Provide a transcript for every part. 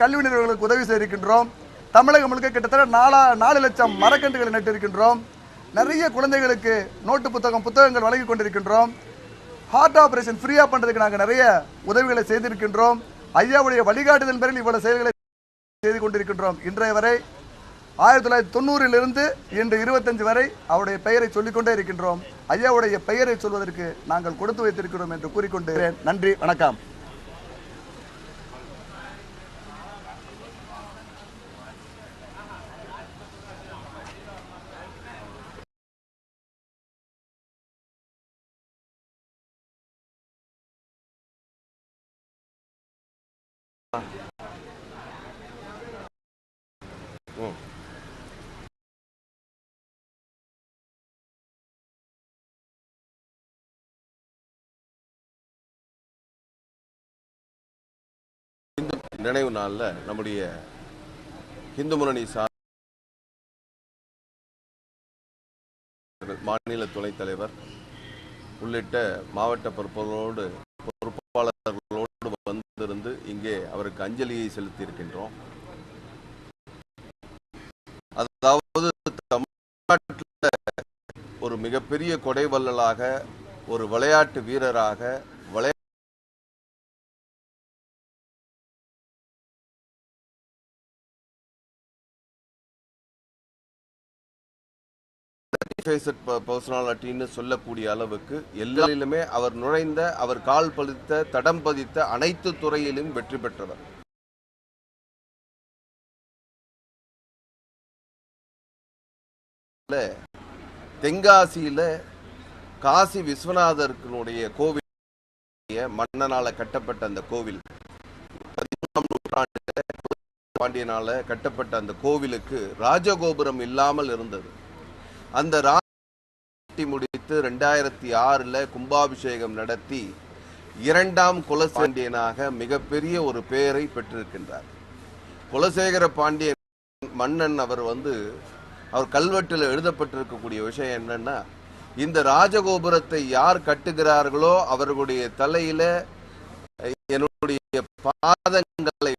கல்வி நிறுவனங்களுக்கு உதவி செய்திருக்கின்றோம். தமிழகம் முழுக்க கிட்டத்தட்ட நாலா நாலு லட்சம் மரக்கன்றுகளை நட்டிருக்கின்றோம். நிறைய குழந்தைகளுக்கு நோட்டு புத்தகம் புத்தகங்கள் வழங்கி கொண்டிருக்கின்றோம். ஹார்ட் ஆபரேஷன் ஃப்ரீயாக பண்ணுறதுக்கு நாங்கள் நிறைய உதவிகளை செய்திருக்கின்றோம். ஐயாவுடைய வழிகாட்டுதல் பேரில் இவ்வளவு செயல்களை செய்து கொண்டிருக்கின்றோம். இன்றைய வரை ஆயிரத்தி தொள்ளாயிரத்தி தொண்ணூறிலிருந்து இன்று இருபத்தஞ்சு வரை அவருடைய பெயரை சொல்லிக்கொண்டே இருக்கின்றோம். ஐயாவுடைய பெயரை சொல்வதற்கு நாங்கள் கொடுத்து வைத்திருக்கிறோம் என்று கூறிக்கொண்டு நன்றி வணக்கம். நினைவு நாளில் நம்முடைய இந்து முன்னணி சார் மாநில துணைத் தலைவர் உள்ளிட்ட மாவட்ட பொறுப்பாளர்களோடு பொறுப்பாளர்கள் வந்து இங்கே அவருக்கு அஞ்சலியை செலுத்தியிருக்கின்றோம். அதாவது தமிழ்நாட்டில் ஒரு மிகப்பெரிய கொடை வள்ளலாக ஒரு விளையாட்டு வீரராக விளையா பர்சனாலிட்டின்னு சொல்லக்கூடிய அளவுக்கு எல்லாரிலுமே அவர் நுழைந்த அவர் கால் பதித்த தடம் பதித்த அனைத்து துறையிலும் வெற்றி பெற்றவர். தென்காசியில காசி விஸ்வநாதர்களுடைய கோவில் மன்னனால கட்டப்பட்ட அந்த கோவில். பதிமூணாம் நூற்றாண்டு பாண்டியனால கட்டப்பட்ட அந்த கோவிலுக்கு ராஜகோபுரம் இல்லாமல் இருந்தது. அந்த ராட்டி முடித்து ரெண்டாயிரத்தி ஆறுல கும்பாபிஷேகம் நடத்தி இரண்டாம் குலசேண்டியனாக மிகப்பெரிய ஒரு பெயரை பெற்றிருக்கின்றார். குலசேகர பாண்டியன் மன்னன் அவர் வந்து அவர் கல்வெட்டில் எழுதப்பட்டிருக்கக்கூடிய விஷயம் என்னன்னா இந்த ராஜகோபுரத்தை யார் கட்டுகிறார்களோ அவர்களுடைய தலையில என்னுடைய பாதங்களை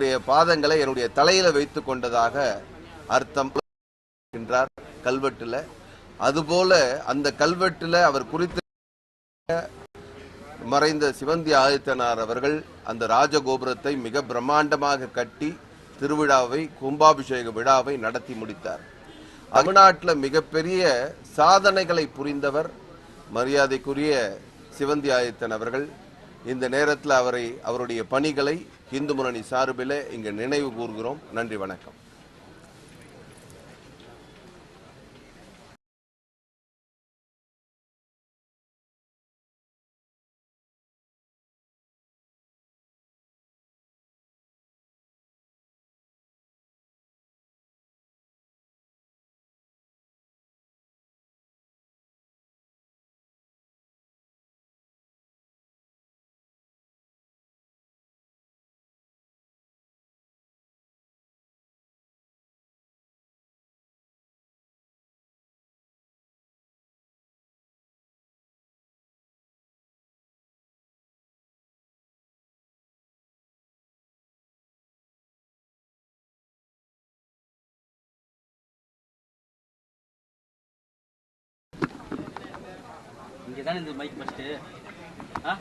என்னுடைய பாதங்களை என்னுடைய தலையில வைத்து கொண்டதாக அர்த்தம் இருக்கின்றார் கல்வெட்டுல. அதுபோல அந்த கல்வெட்டுல அவர் குறித்து மறைந்த சிவந்தி ஆதித்தனார் அவர்கள் அந்த ராஜகோபுரத்தை மிக பிரம்மாண்டமாக கட்டி திருவிழாவை கும்பாபிஷேக விழாவை நடத்தி முடித்தார். தமிழ்நாட்டில் மிகப்பெரிய சாதனைகளை புரிந்தவர் மரியாதைக்குரிய சிவந்தி ஆதித்தன் அவர்கள். இந்த நேரத்தில் அவரை அவருடைய பணிகளை இந்து முன்னணி சார்பில் இங்கு நினைவு கூறுகிறோம் நன்றி வணக்கம். இங்கே தானே இந்த மைக் ஃபஸ்ட்டு ஆ?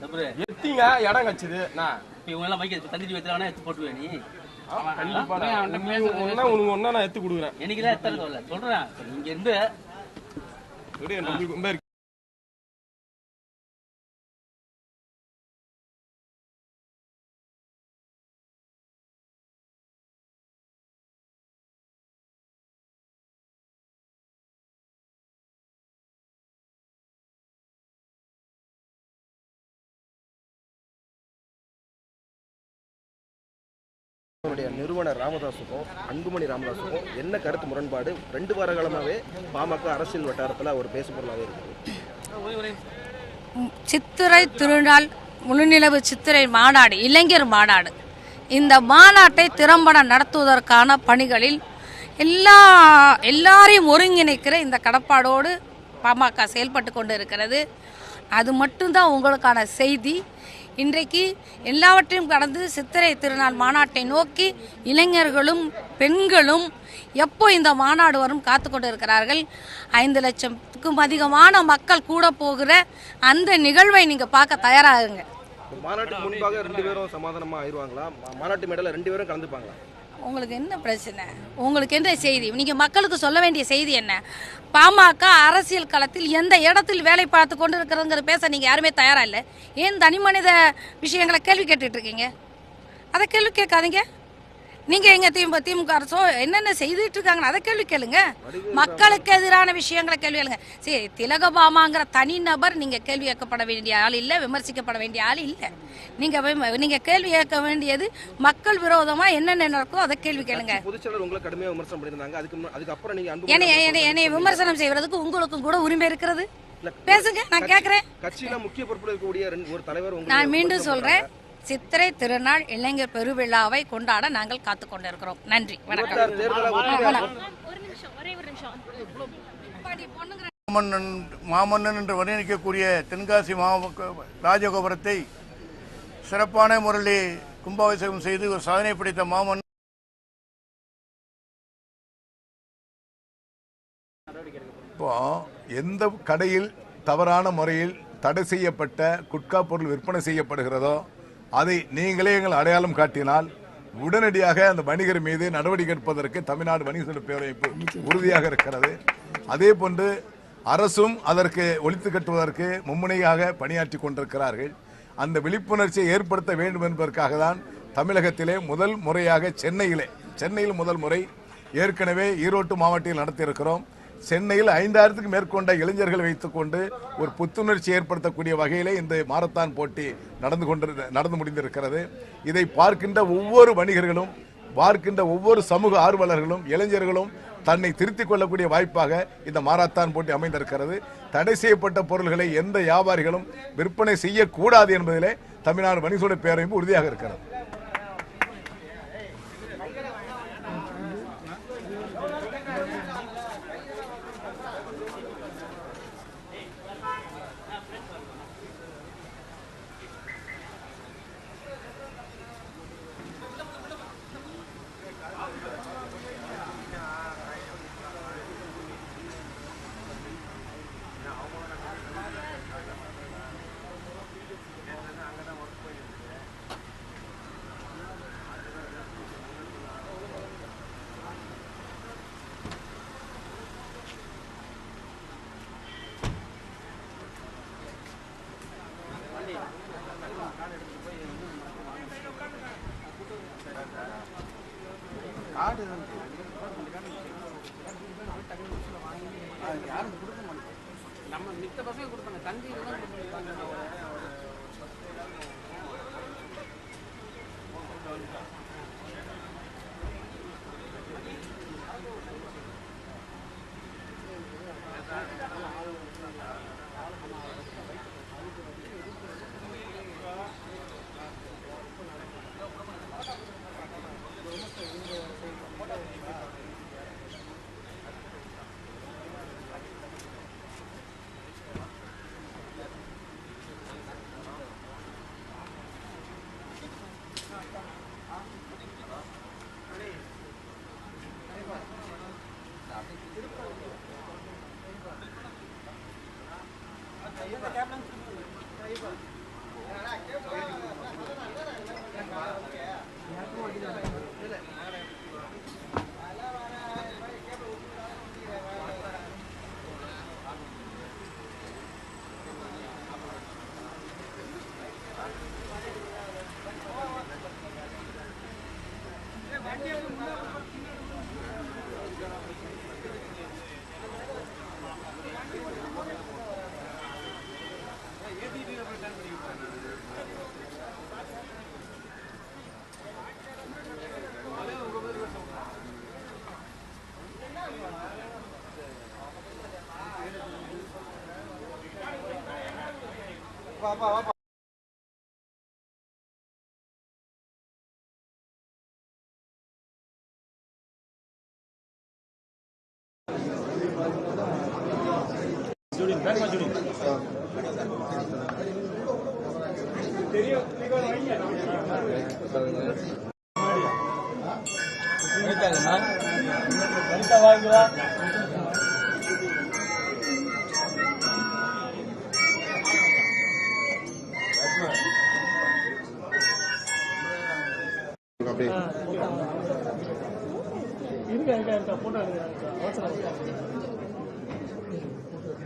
தப்புரு எத்திங்க இடம் கச்சுது நான் இப்போ இவங்க எல்லாம் மைக் எடுத்து தந்திட்டு வைத்தானே எடுத்து போட்டுருவேன் நீ. உனக்கு ஒன்னா நான் எடுத்து கொடுக்குறேன். எனக்கு தான் எத்தனை வரல சொல்கிறேன் இங்க இருந்து விடு, நிறுவனர் ராமதாஸுக்கும் அன்புமணி ராமதாஸுக்கும் என்ன கருத்து முரண்பாடு? ரெண்டு வார காலமாகவே பாமக அரசியல் வட்டாரத்தில் ஒரு பேசு பொருளாகவே இருக்குது. சித்திரை திருநாள் முழுநிலவு சித்திரை மாநாடு இளைஞர் மாநாடு. இந்த மாநாட்டை திறம்பட நடத்துவதற்கான பணிகளில் எல்லா எல்லாரையும் ஒருங்கிணைக்கிற இந்த கடப்பாடோடு பாமக செயல்பட்டு கொண்டு இருக்கிறது அது மட்டும்தான் உங்களுக்கான செய்தி. இன்றைக்கு எல்லாவற்றையும் கடந்து சித்திரை திருநாள் மாநாட்டை நோக்கி இளைஞர்களும் பெண்களும் எப்போ இந்த மாநாடு வரும் காத்து கொண்டு இருக்கிறார்கள் ஐந்து லட்சத்துக்கும் அதிகமான மக்கள் கூட போகிற அந்த நிகழ்வை நீங்கள் பார்க்க தயாராகுங்க. மாநாட்டுக்கு முன்பாக ரெண்டு பேரும் சமாதானமா ஆயிடுவாங்களா மாநாட்டு மேடையில் ரெண்டு பேரும் கலந்துப்பாங்களா? உங்களுக்கு என்ன பிரச்சனை? உங்களுக்கு என்ன செய்தி? நீங்கள் மக்களுக்கு சொல்ல வேண்டிய செய்தி என்ன? பாமக அரசியல் களத்தில் எந்த இடத்தில் வேலை பார்த்து கொண்டு இருக்கிறதுங்கிற பேச நீங்கள் யாருமே தயாராக இல்லை? ஏன் தனி மனித விஷயங்களை கேள்வி கேட்டுட்ருக்கீங்க அதை கேள்வி கேட்காதீங்க. நீங்க எங்க திமுக திமுக அரசோ என்னென்ன செய்துட்டு இருக்காங்க அதை கேள்வி கேளுங்க. மக்களுக்கு எதிரான விஷயங்களை கேள்வி கேளுங்க. சரி திலகபாமாங்கிற தனி நபர் நீங்க கேள்வி கேட்கப்பட வேண்டிய ஆள் இல்லை விமர்சிக்கப்பட வேண்டிய ஆள் இல்லை. நீங்க நீங்க கேள்வி கேட்க வேண்டியது மக்கள் விரோதமா என்னென்ன நடக்கோ அதை கேள்வி கேளுங்க. என்னை விமர்சனம் செய்வதற்கு உங்களுக்கும் கூட உரிமை இருக்கிறது. பேசுங்க நான் கேட்குறேன் கட்சியில முக்கிய பொறுப்பில் இருக்கக்கூடிய ரெண்டு ஒரு தலைவர் உங்களை நான் மீண்டும் சொல்றேன். சித்திரை திருநாள் இளைஞர் பெருவிழாவை கொண்டாட நாங்கள் காத்து கொண்டிருக்கிறோம். நன்றி. வணக்கம். மாமன்னன் மாமன்னன் என்று வர்ணிக்கக்கூடிய தென்காசி மாவட்ட ராஜகோபுரத்தை சிறப்பான முறையில் கும்பாபிஷேகம் செய்து ஒரு சாதனை படைத்த மாமன்னன். இப்போ எந்த கடையில் தவறான முறையில் தடை செய்யப்பட்ட குட்கா பொருள் விற்பனை செய்யப்படுகிறதோ அதை நீங்களே எங்கள் அடையாளம் காட்டினால் உடனடியாக அந்த வணிகர் மீது நடவடிக்கை எடுப்பதற்கு தமிழ்நாடு வணிக சங்க பேரமைப்பு உறுதியாக இருக்கிறது. அதே போன்று அரசும் அதற்கு ஒழித்து கட்டுவதற்கு மும்முனையாக பணியாற்றி கொண்டிருக்கிறார்கள். அந்த விழிப்புணர்ச்சியை ஏற்படுத்த வேண்டும் என்பதற்காக தான் தமிழகத்திலே முதல் முறையாக சென்னையிலே சென்னையில் முதல் முறை ஏற்கனவே ஈரோட்டு மாவட்டத்தில் நடத்தியிருக்கிறோம். சென்னையில் ஐந்தாயிரத்துக்கு மேற்கொண்ட இளைஞர்களை வைத்துக்கொண்டு ஒரு புத்துணர்ச்சி ஏற்படுத்தக்கூடிய வகையிலே இந்த மாரத்தான் போட்டி நடந்து கொண்டு நடந்து முடிந்திருக்கிறது. இதை பார்க்கின்ற ஒவ்வொரு வணிகர்களும் பார்க்கின்ற ஒவ்வொரு சமூக ஆர்வலர்களும் இளைஞர்களும் தன்னை திருத்திக் கொள்ளக்கூடிய வாய்ப்பாக இந்த மாரத்தான் போட்டி அமைந்திருக்கிறது. தடை செய்யப்பட்ட பொருள்களை எந்த வியாபாரிகளும் விற்பனை செய்யக்கூடாது என்பதிலே தமிழ்நாடு வணிகோட பேரமைப்பு உறுதியாக இருக்கிறது. te pasó el camera. 와봐 와봐 조림, 날마 조림.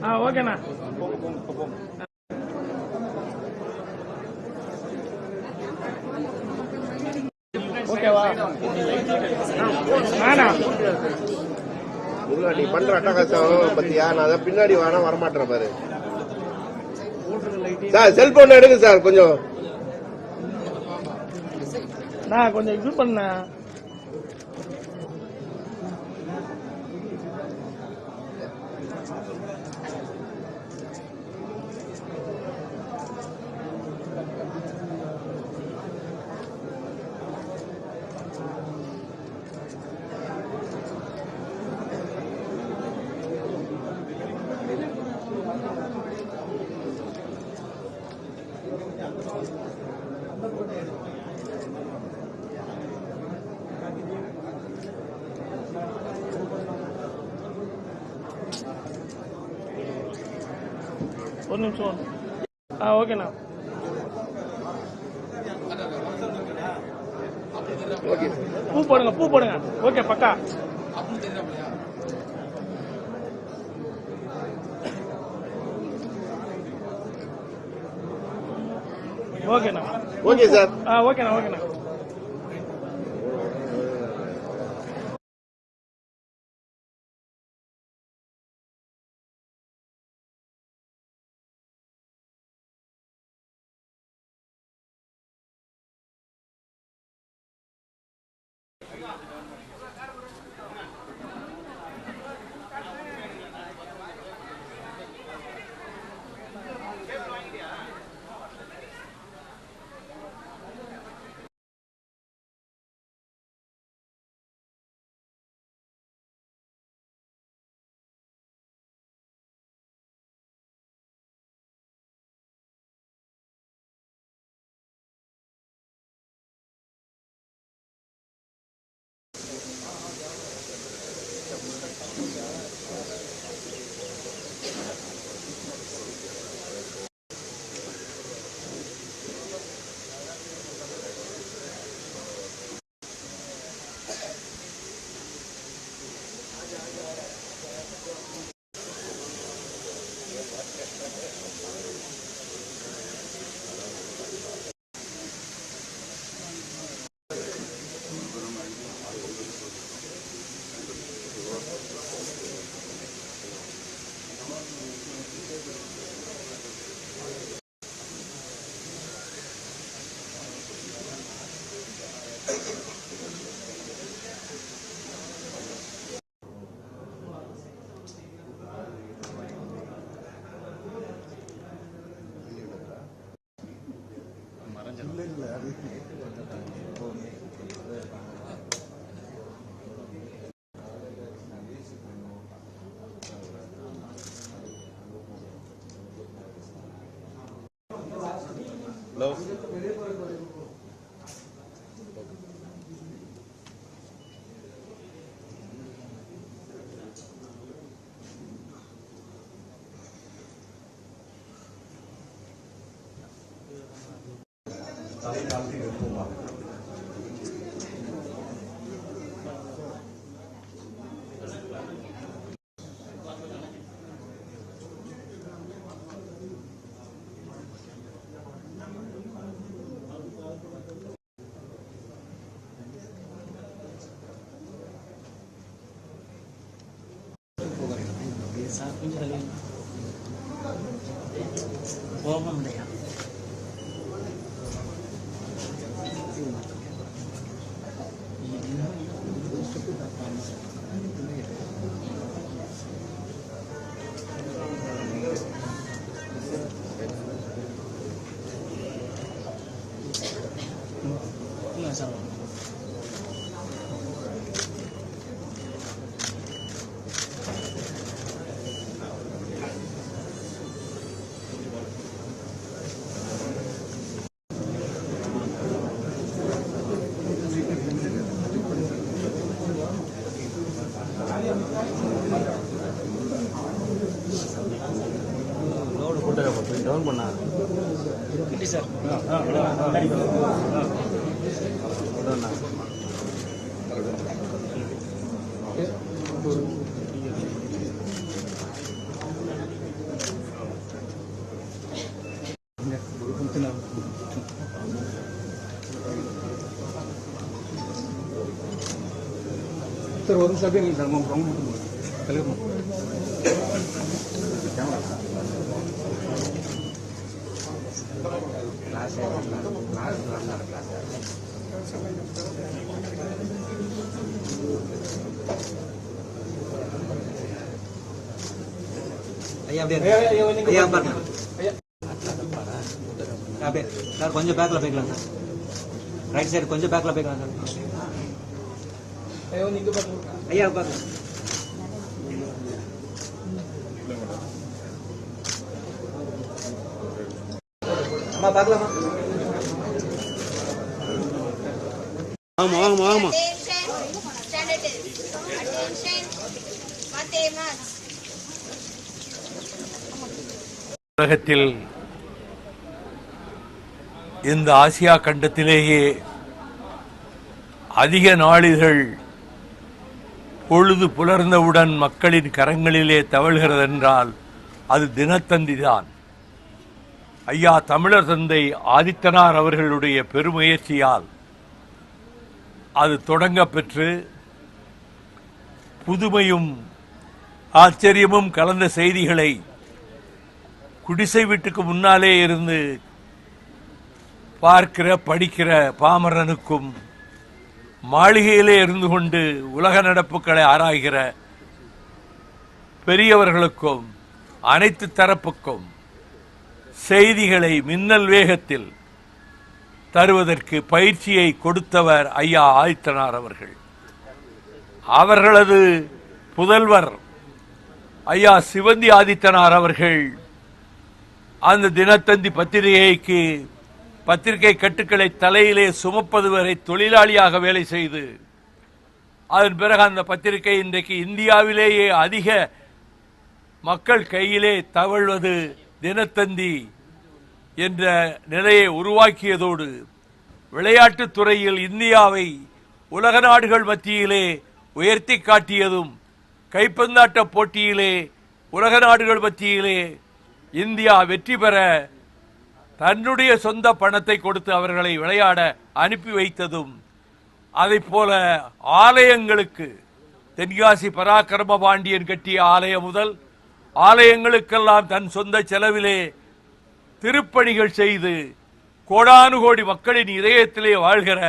ஆ ஓகேண்ணா. ஓகேவா? ஆனா நீ பண்ற அட்டகாசம் பத்தியா? நான் அதை பின்னாடி வேணா வரமாட்டேன் பாரு. சார் செல்போன் எடுங்க சார் கொஞ்சம். நான் கொஞ்சம் இது பண்ண ஒரு நிமிஷம் ஆ ஓகேண்ணா பூ போடுங்க பூ போடுங்க. ஓகே பக்கா. ஓகேண்ணா ஓகே சார் ஆ ஓகேண்ணா ஓகேண்ணா Obrigado. ஃபோட்டோ போய் டவுன் பண்ணாங்க கிட்டி சார் சார் ஒரு நிமிஷம் சார் ரொம்ப ரொம்ப கல்யாணம் ஐயா அப்படியே ஐயா பாருங்க அப்படியே சார் கொஞ்சம் பேக்கில் போய்க்கலாம் சார் ரைட் சைடு கொஞ்சம் பேக்கில் போய்க்கலாம் சார் ஐயா பாருங்க அம்மா பார்க்கலாமா? ஆமா ஆமா ஆமா உலகத்தில் இந்த ஆசியா கண்டத்திலேயே அதிக நாளிதழ் பொழுது புலர்ந்தவுடன் மக்களின் கரங்களிலே தவழ்கிறதென்றால் அது தினத்தந்திதான். ஐயா தமிழர் தந்தை ஆதித்தனார் அவர்களுடைய பெருமுயற்சியால் அது தொடங்கப்பெற்று புதுமையும் ஆச்சரியமும் கலந்த செய்திகளை குடிசை வீட்டுக்கு முன்னாலே இருந்து பார்க்கிற படிக்கிற பாமரனுக்கும் மாளிகையிலே இருந்து கொண்டு உலக நடப்புகளை ஆராய்கிற பெரியவர்களுக்கும் அனைத்து தரப்புக்கும் செய்திகளை மின்னல் வேகத்தில் தருவதற்கு பயிற்சியை கொடுத்தவர் ஐயா ஆதித்தனார் அவர்கள். அவர்களது புதல்வர் ஐயா சிவந்தி ஆதித்தனார் அவர்கள் அந்த தினத்தந்தி பத்திரிகைக்கு பத்திரிகை கட்டுக்களை தலையிலே சுமப்பது வரை தொழிலாளியாக வேலை செய்து அதன் பிறகு அந்த பத்திரிகை இன்றைக்கு இந்தியாவிலேயே அதிக மக்கள் கையிலே தவழ்வது தினத்தந்தி என்ற நிலையை உருவாக்கியதோடு விளையாட்டுத் துறையில் இந்தியாவை உலக நாடுகள் மத்தியிலே உயர்த்தி காட்டியதும் கைப்பந்தாட்ட போட்டியிலே உலக நாடுகள் மத்தியிலே இந்தியா வெற்றி பெற தன்னுடைய சொந்த பணத்தை கொடுத்து அவர்களை விளையாட அனுப்பி வைத்ததும் அதைப் போல ஆலயங்களுக்கு தென்காசி பராக்கிரம பாண்டியன் கட்டிய ஆலயம் முதல் ஆலயங்களுக்கெல்லாம் தன் சொந்த செலவிலே திருப்பணிகள் செய்து கோடானு கோடி மக்களின் இதயத்திலே வாழ்கிற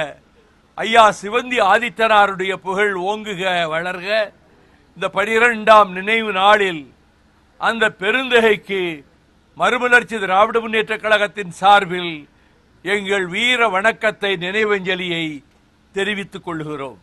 ஐயா சிவந்தி ஆதித்தனாருடைய புகழ் ஓங்குக வளர்க. இந்த பனிரெண்டாம் நினைவு நாளில் அந்த பெருந்தகைக்கு மறுமலர்ச்சி திராவிட முன்னேற்ற கழகத்தின் சார்பில் எங்கள் வீர வணக்கத்தை நினைவஞ்சலியை தெரிவித்துக் கொள்கிறோம்.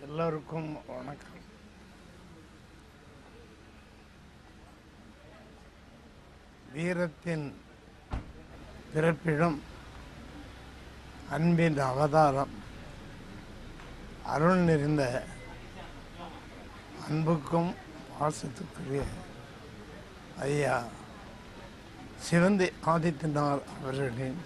எல்லோருக்கும் வணக்கம். வீரத்தின் பிறப்பிடம் அன்பின் அவதாரம் அருள் நிறைந்த அன்புக்கும் பாசத்துக்குரிய ஐயா சிவந்தி ஆதித்தனார் அவர்களின்